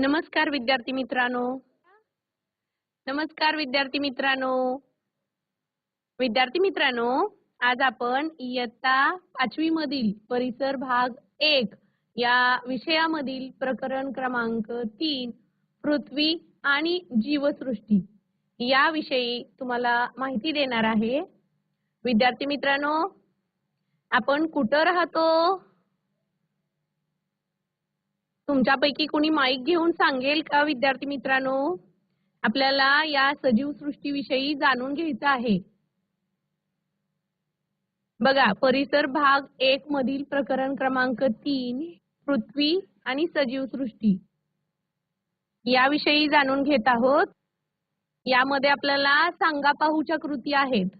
नमस्कार विद्यार्थी मित्रांनो. नमस्कार विद्यार्थी मित्रांनो. विद्यार्थी मित्रांनो आज आपण इयत्ता पाचवी मधील परिसर भाग एक या विषयामधील प्रकरण क्रमांक तीन पृथ्वी आणि जीवसृष्टी याविषयी तुम्हाला माहिती देणार आहे. विद्यार्थी मित्रांनो आपण कुठं राहतो? तुमच्यापैकी कोणी माईक घेऊन सांगेल का विद्यार्थी मित्रांनो? आपल्याला या सजीव सृष्टीविषयी जाणून घ्यायचं आहे. बघा परिसर भाग एक मधील प्रकरण क्रमांक तीन पृथ्वी आणि सजीव सृष्टी. याविषयी जाणून घेत आहोत. यामध्ये आपल्याला सांगा पाहूच्या कृती आहेत.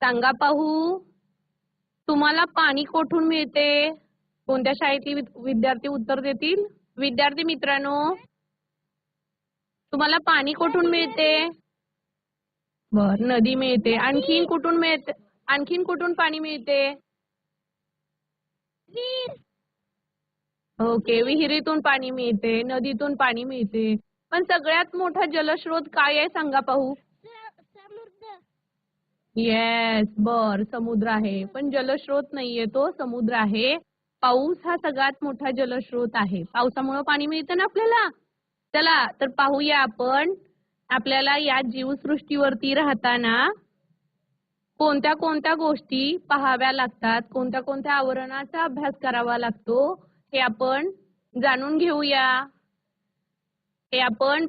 सांगा पाहू तुम्हाला पाणी कोठून मिळते? कोणत्या शाळेतील विद्यार्थी उत्तर देतील? विद्यार्थी मित्रांनो तुम्हाला पाणी कुठून मिळते? बर नदी मिळते. आणखीन कुठून मिळते? आणखीन कुठून पाणी मिळते? ओके विहिरीतून पाणी मिळते नदीतून पाणी मिळते. पण सगळ्यात मोठा जलस्रोत काय आहे सांगा पाहू? येस बर समुद्र आहे. पण जलस्रोत नाहीये तो समुद्र आहे. पाऊस हा सगळ्यात मोठा जलस्रोत आहे. पावसामुळे पाणी मिळतं ना आपल्याला? चला तर पाहूया आपण आपल्याला या जीवसृष्टीवरती राहताना कोणत्या कोणत्या गोष्टी पाहाव्या लागतात कोणत्या कोणत्या आवरणाचा अभ्यास करावा लागतो हे आपण जाणून घेऊया. हे आपण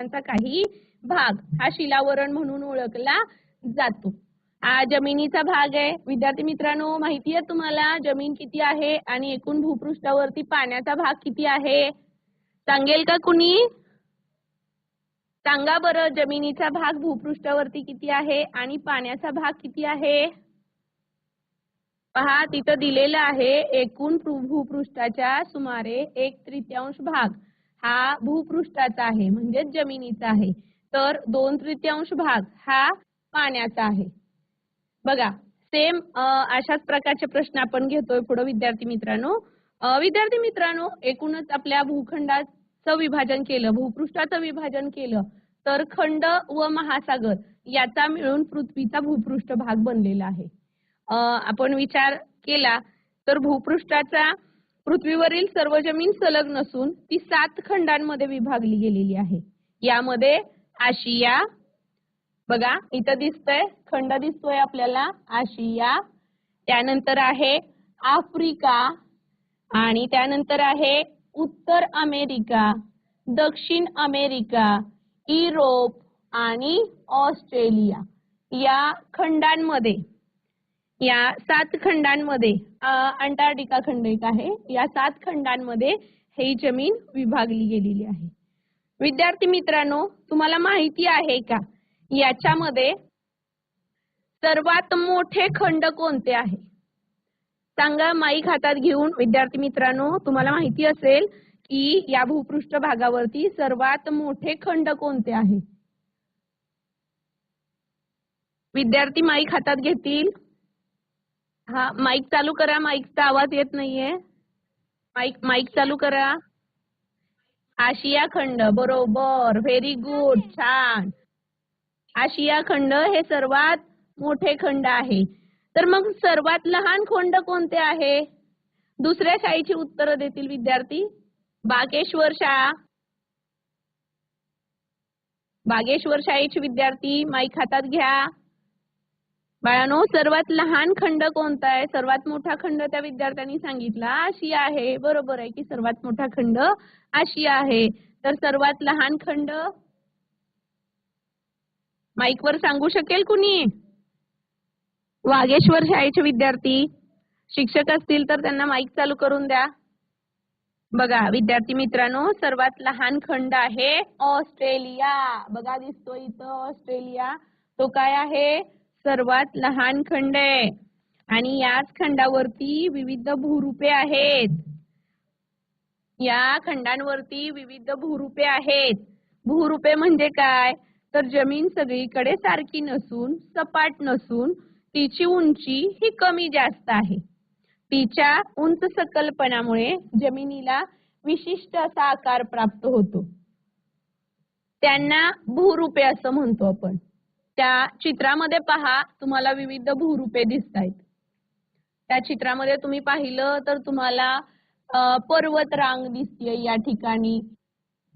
त्यांचा काही भाग हा शिलावरण म्हणून ओळखला जातो. हा जमिनीचा भाग आहे. विद्यार्थी मित्रांनो माहिती आहे तुम्हाला जमीन किती आहे आणि एकूण भूपृष्ठावरती पाण्याचा भाग किती आहे? सांगेल का कुणी? सांगा बरं जमिनीचा भाग भूपृष्ठावरती किती आहे आणि पाण्याचा भाग किती आहे? पहा तिथं दिलेलं आहे एकूण भूपृष्ठाच्या सुमारे एक तृतीयांश भाग. हा भूपृष्ठाचा आहे म्हणजेच जमिनीचा आहे. तर दोन तृतीयांश भाग हा पाण्याचा आहे. बघा सेम अशाच प्रकारचे प्रश्न आपण घेतोय पुढे विद्यार्थी मित्रांनो. विद्यार्थी मित्रांनो एकूणच आपल्या भूखंडाचं विभाजन केलं भूपृष्ठाचं विभाजन केलं तर खंड व महासागर याचा मिळून पृथ्वीचा भूपृष्ठ भाग बनलेला आहे. आपण विचार केला तर भूपृष्ठाचा पृथ्वीवरील सर्व जमीन सलग नसून ती सात खंडांमध्ये विभागली गेलेली आहे. यामध्ये आशिया बघा इथं दिसतंय खंड दिसतोय आपल्याला आशिया त्यानंतर आहे आफ्रिका आणि त्यानंतर आहे उत्तर अमेरिका दक्षिण अमेरिका युरोप आणि ऑस्ट्रेलिया. या खंडांमध्ये या सात खंडांमध्ये अंटार्क्टिका खंड एक आहे. या सात खंडांमध्ये ही जमीन विभागली गेलेली आहे. विद्यार्थी मित्रांनो तुम्हाला माहिती आहे का? याच्यामध्ये सर्वात मोठे खंड कोणते आहे? सांगा माईक हातात घेऊन. विद्यार्थी मित्रांनो तुम्हाला माहिती असेल की या भूपृष्ठ भागावरती सर्वात मोठे खंड कोणते आहे? विद्यार्थी माईक हातात घेतील. हा माईक चालू करा माईकचा आवाज येत नाहीये. माईक माईक चालू करा. आशिया खंड बरोबर व्हेरी गुड छान. आशिया खंड हे सर्वात मोठे खंड आहे. तर मग सर्वात लहान खंड कोणते आहे? दुसऱ्या शाळेची उत्तरं देतील विद्यार्थी. बागेश्वर शाळा बागेश्वर शाळेचे विद्यार्थी माईक हातात घ्या. बाळानो सर्वात लहान खंड कोणता आहे? सर्वात मोठा खंड त्या विद्यार्थ्यांनी सांगितला आशिया आहे. बरोबर आहे की सर्वात मोठा खंड आशिया आहे. तर सर्वात लहान खंड? माईक वर सांगू शकेल कुणी? वागेश्वर शाळेचे विद्यार्थी. शिक्षक असतील तर त्यांना माईक चालू करून द्या. बघा विद्यार्थी मित्रांनो सर्वात लहान खंड आहे ऑस्ट्रेलिया. बघा दिसतो इथं ऑस्ट्रेलिया. तो काय आहे? सर्वात लहान खंड आहे. आणि याच खंडावरती विविध भूरूपे आहेत. या खंडांवरती विविध भूरूपे आहेत. भूरूपे म्हणजे काय? तर जमीन सगळीकडे सारखी नसून सपाट नसून तिची उंची ही कमी जास्त आहे. तिच्या उंच सकलपणामुळे जमिनीला विशिष्ट असा आकार प्राप्त होतो. त्यांना भूरूपे असं म्हणतो आपण. त्या चित्रामध्ये पहा तुम्हाला विविध भूरूपे दिसत आहेत त्या चित्रामध्ये तुम्ही पाहिलं तर तुम्हाला पर्वत रांग दिसतीये या ठिकाणी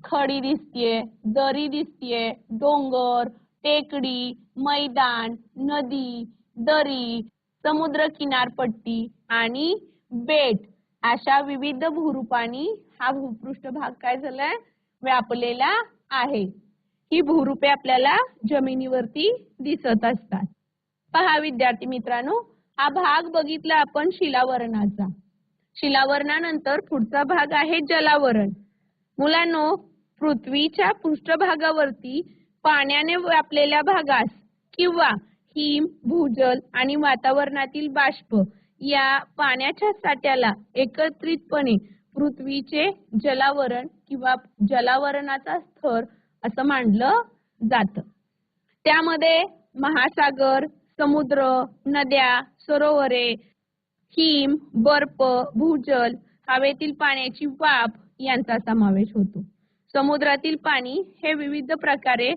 खडी दिसतीये दरी दिसतीये डोंगर टेकडी मैदान नदी दरी समुद्र किनारपट्टी आणि बेट. अशा विविध भूरूपांनी हा भूपृष्ठ भाग काय झालाय? व्यापलेला आहे. ही भूरूपे आपल्याला जमिनीवरती दिसत असतात. पहा विद्यार्थी मित्रांनो हा भाग बघितला आपण शिलावरणाचा. शिलावरणानंतर पुढचा भाग आहे जलावरण. मुलांनो पृथ्वीच्या पृष्ठभागावरती पाण्याने व्यापलेल्या भागास किंवा हिम भूजल आणि वातावरणातील बाष्प या पाण्याच्या साठ्याला एकत्रितपणे पृथ्वीचे जलावरण किंवा जलावरणाचा स्तर असं मांडलं जात. त्यामध्ये महासागर समुद्र नद्या सरोवरे हिम बर्फ भूजल हवेतील पाण्याची वाफ यांचा समावेश होतो. समुद्रातील पाणी हे विविध प्रकारे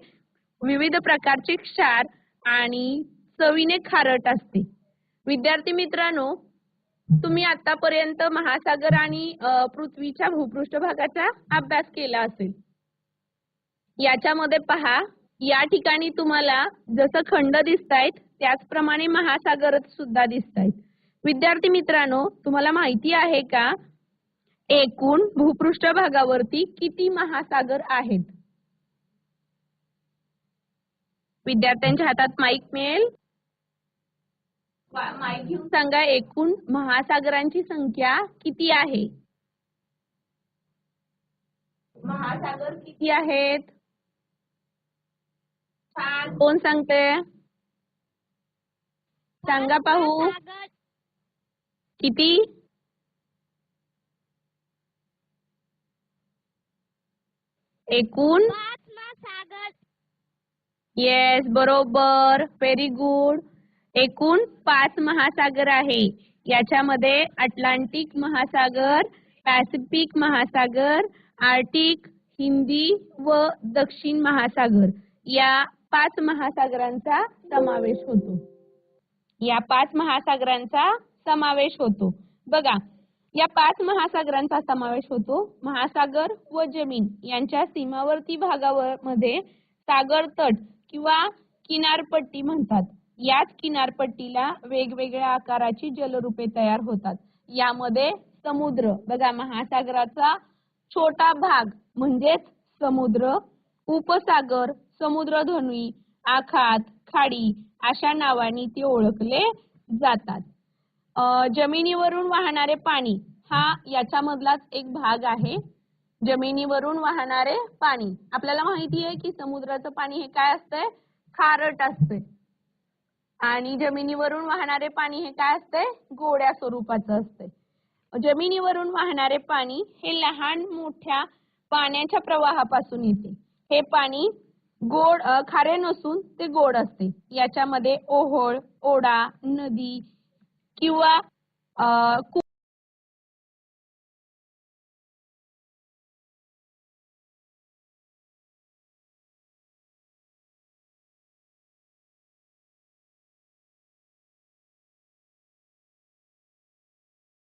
विविध प्रकारचे क्षार आणि चवीने खारट असते. विद्यार्थी मित्रांनो तुम्ही आतापर्यंत महासागर आणि पृथ्वीच्या भूपृष्ठ भागाचा अभ्यास केला असेल. याच्यामध्ये पहा या ठिकाणी तुम्हाला जसं खंड दिसतायत त्याचप्रमाणे महासागर सुद्धा दिसतायत. विद्यार्थी मित्रांनो तुम्हाला माहिती आहे का एकूण भूपृष्ठ भागावरती किती महासागर आहेत? विद्यार्थ्यांच्या हातात माईक मिळेल? माईक घेऊन सांगा एकूण महासागरांची संख्या किती आहे? महासागर किती आहेत? कोण सांगते सांगा पाहू. किती? एकूण? येस बरोबर. व्हेरी गुड एकूण पाच महासागर आहे. याच्यामध्ये अटलांटिक महासागर पॅसिफिक महासागर आर्टिक हिंदी व दक्षिण महासागर. या पाच महासागरांचा समावेश होतो. या पाच महासागरांचा समावेश होतो. बघा या पाच महासागरांचा समावेश होतो. महासागर व जमीन यांच्या सीमावर्ती भागावर मध्ये सागर तट किंवा किनारपट्टी म्हणतात. याच किनारपट्टीला वेगवेगळ्या आकाराची जलरूपे तयार होतात. यामध्ये समुद्र बघा महासागराचा छोटा भाग म्हणजेच समुद्र उपसागर समुद्रधनुई आखात खाडी अशा नावाने ते ओळखले जातात. जमिनीवरून वाहणारे पाणी हा याच्यामधलाच एक भाग आहे. जमिनीवरून वाहणारे पाणी. आपल्याला माहिती आहे की समुद्राचं पाणी हे काय असतंय? खारट असते आणि जमिनीवरून वाहणारे पाणी हे काय असतंय? गोड्या स्वरूपाचं असतंय. जमिनीवरून वाहणारे पाणी हे लहान मोठ्या पाण्याच्या प्रवाहापासून येते. हे पाणी गोड खारे नसून ते गोड असते. याच्यामध्ये ओहोळ ओढा नदी किंवा कु-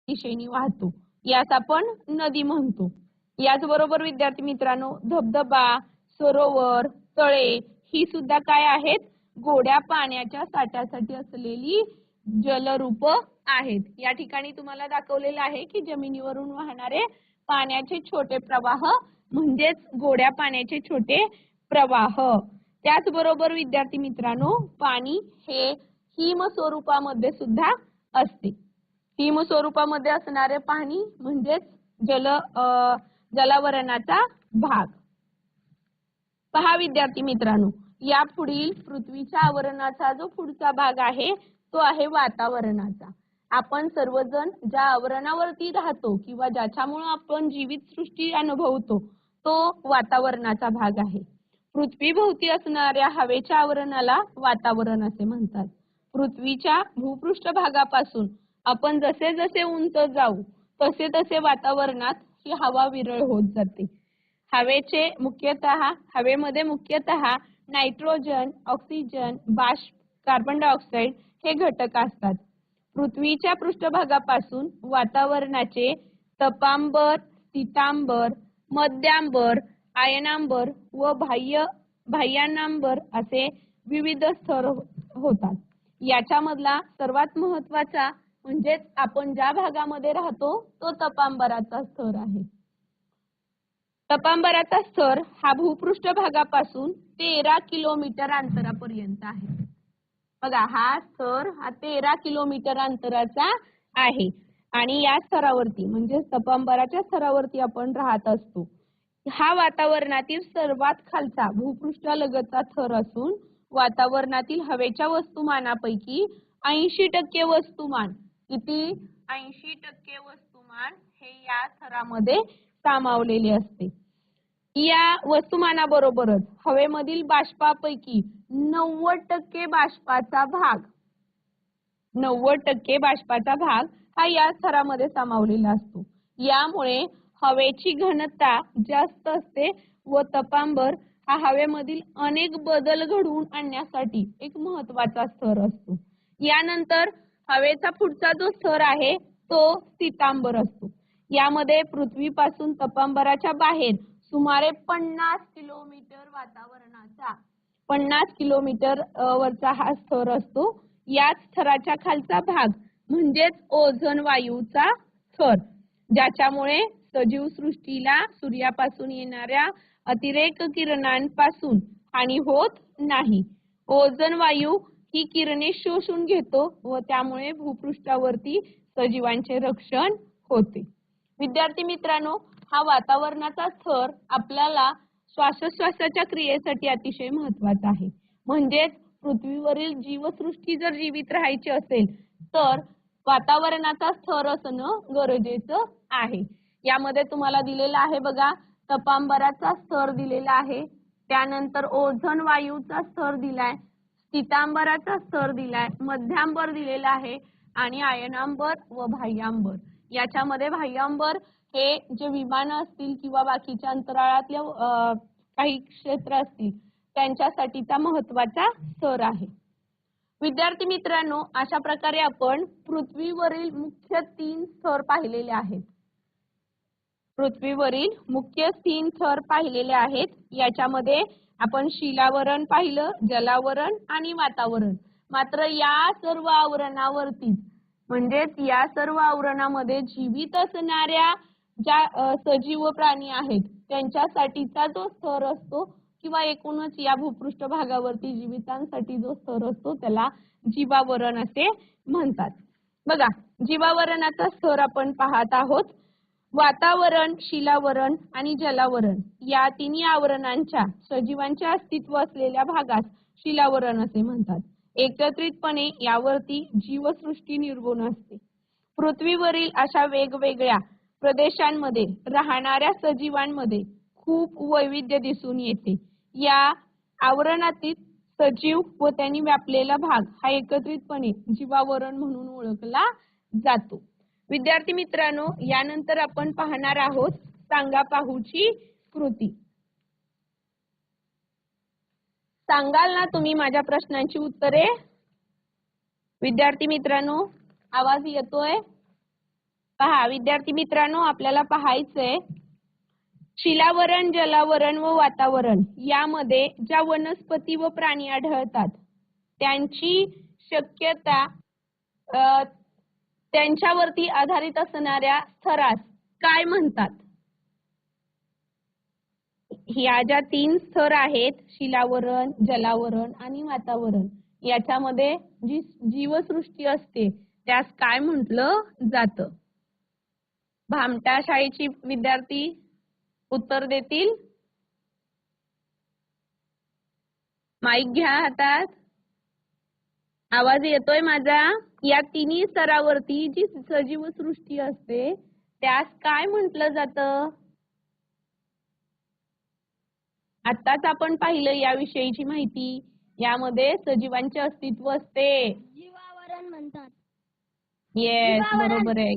दिशेने वाहतो. यास आपण नदी म्हणतो. याचबरोबर विद्यार्थी मित्रांनो धबधबा सरोवर तळे. ही सुद्धा काय आहेत? गोड्या पाण्याच्या साठ्यासाठी असलेली जलरूप आहेत. या ठिकाणी तुम्हाला दाखवलेलं आहे की जमिनीवरून वाहणारे पाण्याचे छोटे प्रवाह म्हणजेच गोड्या पाण्याचे छोटे प्रवाह. त्याचबरोबर विद्यार्थी मित्रांनो पाणी हे हिम स्वरूपामध्ये सुद्धा असते. हिम स्वरूपामध्ये असणारे पाणी म्हणजेच जल अ, जलावरणाचा भाग. पहा विद्यार्थी मित्रांनो या पुढील पृथ्वीच्या आवरणाचा जो पुढचा भाग आहे तो आहे वातावरणाचा. आपण सर्वजण ज्या आवरणावरती राहतो किंवा ज्याच्यामुळे आपण जीवित सृष्टी अनुभवतो तो वातावरणाचा भाग आहे. पृथ्वीभोवती असणाऱ्या हवेच्या आवरणाला वातावरण असे म्हणतात. पृथ्वीच्या भूपृष्ठ भागापासून आपण जसे जसे उंच जाऊ तसे तसे वातावरणात ही हवा विरळ होत जाते. हवेचे मुख्यतः हवेमध्ये मुख्यतः नायट्रोजन ऑक्सिजन बाष्प कार्बन डायऑक्साईड हे घटक असतात. पृथ्वीच्या पृष्ठभागापासून वातावरणाचे तपांबर सीतांबर मध्यांबर आयनांबर व बाह्य बाह्यानांबर असे विविध स्तर हो-, होतात. याच्यामधला सर्वात महत्त्वाचा म्हणजेच आपण ज्या भागामध्ये राहतो तो तपांबराचा स्तर आहे. तपांबराचा स्तर हा भूपृष्ठ भागापासून तेरा किलोमीटर अंतरापर्यंत आहे. बघा हा स्तर हा तेरा किलोमीटर अंतराचा आहे. आणि या स्तरावरती म्हणजे तपांबराच्या स्तरावरती आपण राहत असतो. हा वातावरणातील सर्वात खालचा भूपृष्ठालगतचा थर असून वातावरणातील हवेच्या वस्तुमानापैकी ऐंशी टक्के वस्तुमान किती? ऐंशी टक्के वस्तुमान हे या थरामध्ये सामावलेले असते. या वस्तुमानाबरोबरच हवेमधील बाष्पापैकी नव्वद टक्के बाष्पाचा भाग नव्वद टक्के बाष्पाचा भाग हा या थरामध्ये सामावलेला असतो. यामुळे हवेची घनता जास्त असते व तपांबर हा हवेमधील अनेक बदल घडवून आणण्यासाठी एक महत्त्वाचा स्तर असतो. यानंतर हवेचा पुढचा जो स्तर आहे तो सितांबर असतो. यामध्ये पृथ्वीपासून तपांबराच्या बाहेर सुमारे पन्नास किलोमीटर वातावरणाचा पन्नास किलोमीटर वरचा हा स्थर असतो. याच थराच्या खालचा भाग म्हणजेच ओझोन वायूचा थर ज्याच्यामुळे सजीव सृष्टीला सूर्यापासून येणाऱ्या अतिरेक किरणांपासून हानी होत नाही. ओझोन वायू ही किरणे शोषून घेतो व त्यामुळे भूपृष्ठावरती सजीवांचे रक्षण होते. विद्यार्थी मित्रांनो हा वातावरणाचा स्तर आपल्याला श्वासोश्वासाच्या क्रियेसाठी अतिशय महत्त्वाचा आहे. म्हणजेच पृथ्वीवरील जीवसृष्टी जर जीवित राहायची असेल तर वातावरणाचा स्तर असणं गरजेचं आहे. यामध्ये तुम्हाला दिलेला आहे बघा तपांबराचा स्तर दिलेला आहे त्यानंतर ओझोन वायूचा स्तर दिलाय स्थितांबराचा स्तर दिलाय मध्यांबर दिलेला आहे आणि आयनांबर व बाह्यांबर. याच्यामध्ये बाह्यांबर हे जे विमान असतील किंवा बाकीच्या अंतराळातल्या काही क्षेत्र असतील त्यांच्यासाठीचा महत्त्वाचा स्तर आहे. विद्यार्थी मित्रांनो अशा प्रकारे आपण पृथ्वीवरील मुख्य तीन स्तर पाहिलेले आहेत. पृथ्वीवरील मुख्य तीन थर पाहिलेले आहेत. याच्यामध्ये आपण शिलावरण पाहिलं जलावरण आणि वातावरण. मात्र या सर्व आवरणावरतीच म्हणजेच या सर्व आवरणामध्ये जीवित असणाऱ्या ज्या सजीव प्राणी आहेत त्यांच्यासाठीचा जो स्तर असतो किंवा एकूणच या भूपृष्ठ भागावरती जीवितांसाठी जो स्तर असतो त्याला जीवावरण असे म्हणतात. बघा जीवावरणाचा स्तर आपण पाहत आहोत. वातावरण शिलावरण आणि जलावरण या तिन्ही आवरणांच्या सजीवांचे अस्तित्व असलेल्या भागास शिलावरण असे म्हणतात. एकत्रितपणे यावरती जीवसृष्टी निर्गुण असते. पृथ्वीवरील अशा वेगवेगळ्या प्रदेशांमध्ये राहणाऱ्या सजीवांमध्ये खूप वैविध्य दिसून येते. या आवरणातील सजीव व त्यांनी व्यापलेला भाग हा एकत्रितपणे जीवावरण म्हणून ओळखला जातो. विद्यार्थी मित्रांनो यानंतर आपण पाहणार आहोत सांगा पाहूची कृती. सांगाल ना तुम्ही माझ्या प्रश्नांची उत्तरे? विद्यार्थी मित्रांनो आवाज येतोय? पहा विद्यार्थी मित्रांनो आपल्याला पाहायचंय शिलावरण जलावरण व वातावरण यामध्ये ज्या वनस्पती व प्राणी आढळतात त्यांची शक्यता त्यांच्यावरती आधारित असणाऱ्या स्थरास काय म्हणतात? ह्या ज्या तीन स्तर आहेत शिलावरण जलावरण आणि वातावरण याच्यामध्ये जी जीवसृष्टी असते त्यास काय म्हटलं जातं? भामटा शाळेची विद्यार्थी उत्तर देतील. माईक घ्या हातात. आवाज येतोय माझा? या तिन्ही स्तरावरती जी सजीव सृष्टी असते त्यास काय म्हटलं जातं? आत्ताच आपण पाहिलं याविषयीची माहिती यामध्ये सजीवांचे अस्तित्व असते. जीवावरण म्हणतात. येस. बरोबर आहे.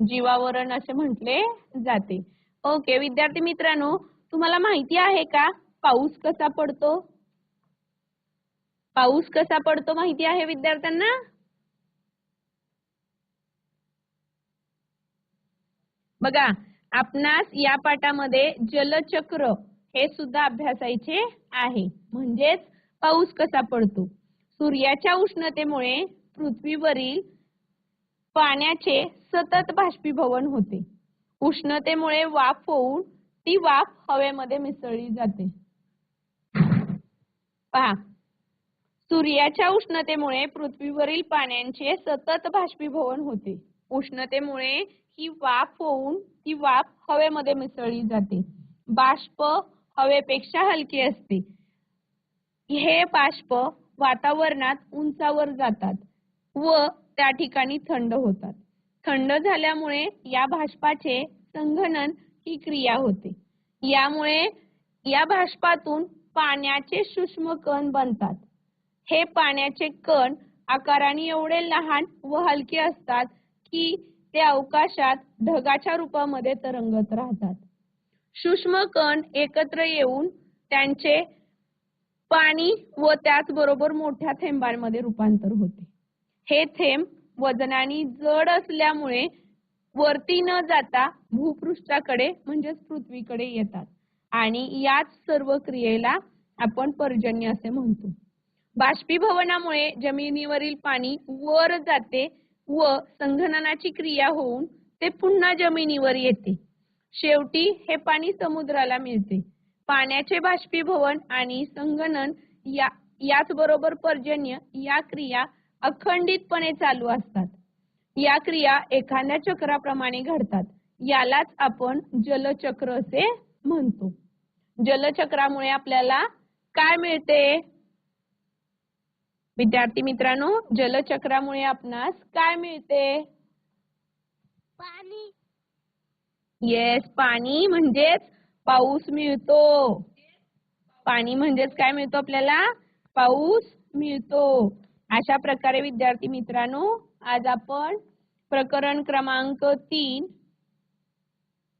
जीवावरण असे म्हटले जाते. ओके विद्यार्थी मित्रांनो तुम्हाला माहिती आहे का? पाऊस कसा पडतो? पाऊस कसा पडतो माहिती आहे विद्यार्थ्यांना? बघा आपणास या पाठामध्ये जलचक्र हे सुद्धा अभ्यासायचे आहे. म्हणजेच पाऊस कसा पडतो? सूर्याच्या उष्णतेमुळे पृथ्वीवरील पाण्याचे सतत बाष्पीभवन होते. उष्णतेमुळे वाफ होऊन ती वाफ हवेमध्ये मिसळली जाते. पहा. सूर्याच्या उष्णतेमुळे पृथ्वीवरील पाण्याचे सतत बाष्पीभवन होते. उष्णतेमुळे ही वाफ होऊन ती वाफ हवेमध्ये मिसळली जाते. बाष्प हवेपेक्षा हलकी असते. हे बाष्प वातावरणात उंचावर जातात व त्या ठिकाणी थंड होतात. थंड झाल्यामुळे या बाष्पाचे संघनन ही क्रिया होते. यामुळे या बाष्पातून पाण्याचे सूक्ष्म कण बनतात. हे पाण्याचे कण आकाराने एवढे लहान व हलके असतात की ते अवकाशात ढगाच्या रूपामध्ये तरंगत राहतात. सूक्ष्म कण एकत्र येऊन त्यांचे पाणी व त्याचबरोबर मोठ्या थेंबांमध्ये रूपांतर होते. हे थेंब वजनाने जड असल्यामुळे वरती न जाता भूपृष्ठाकडे म्हणजेच पृथ्वीकडे येतात. आणि याच सर्व क्रियेला आपण पर्जन्य असे म्हणतो. बाष्पीभवनामुळे जमिनीवरील पाणी वर जाते व संघननाची क्रिया होऊन ते पुन्हा जमिनीवर येते. शेवटी हे पाणी समुद्राला मिळते. पाण्याचे बाष्पीभवन आणि संगणन या याचबरोबर पर्जन्य या क्रिया अखंडितपणे चालू असतात. या क्रिया एखाद्या चक्राप्रमाणे घडतात. यालाच आपण जलचक्र असे म्हणतो. जलचक्रामुळे आपल्याला काय मिळते? विद्यार्थी मित्रांनो जलचक्रामुळे आपणास काय मिळते? पाणी. येस पाणी म्हणजेच पाऊस मिळतो. पाणी म्हणजेच काय मिळतो आपल्याला? पाऊस मिळतो. अशा प्रकारे विद्यार्थी मित्रांनो आज आपण प्रकरण क्रमांक तीन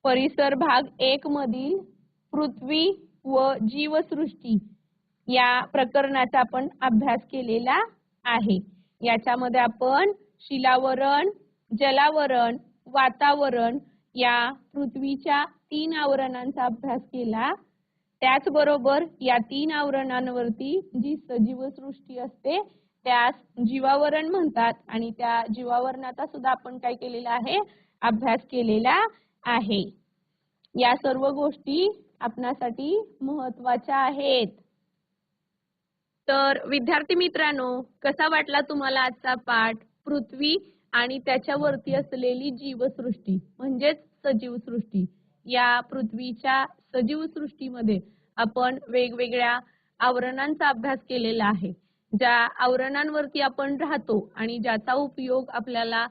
परिसर भाग एक मधील पृथ्वी व जीवसृष्टी या प्रकरणाचा आपण अभ्यास केलेला आहे. याच्यामध्ये आपण शिलावरण जलावरण वातावरण या पृथ्वीच्या तीन आवरणांचा अभ्यास केला. त्याचबरोबर या तीन आवरणांवरती जी सजीव सृष्टी असते त्यास जीवावरण म्हणतात आणि त्या जीवावरणाचा सुद्धा आपण काय केलेला आहे? अभ्यास केलेला आहे. या सर्व गोष्टी आपणासाठी महत्त्वाच्या आहेत. तर विद्यार्थी मित्रांनो कसा वाटला तुम्हाला आजचा पाठ? पृथ्वी आणि त्याच्यावरती असलेली जीवसृष्टी म्हणजेच सजीव सृष्टी या पृथ्वीच्या सजीव सृष्टीमध्ये आपण वेगवेगळ्या आवरणांचा अभ्यास केलेला आहे. ज्या आवरणांवरती आपण राहतो आणि ज्याचा उपयोग आपल्याला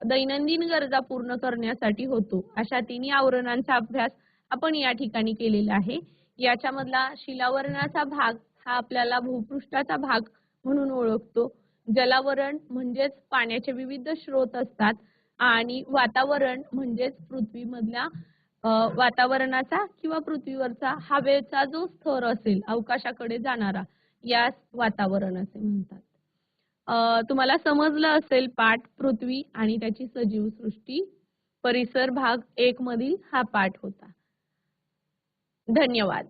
दैनंदिन गरजा पूर्ण करण्यासाठी होतो अशा तिन्ही आवरणांचा अभ्यास आपण या ठिकाणी केलेला आहे. याच्यामधला शिलावरणाचा भाग हा आपल्याला भूपृष्ठाचा भाग म्हणून ओळखतो. जलावरण म्हणजेच पाण्याचे विविध स्रोत असतात आणि वातावरण म्हणजेच पृथ्वीमधल्या वातावरणाचा किंवा पृथ्वीवरचा हवेचा जो स्तर असेल अवकाशाकडे जाणारा यास वातावरण असे म्हणतात. तुम्हाला समजलं असेल पाठ पृथ्वी आणि त्याची सजीव सृष्टी. परिसर भाग एक मधील हा पाठ होता. धन्यवाद.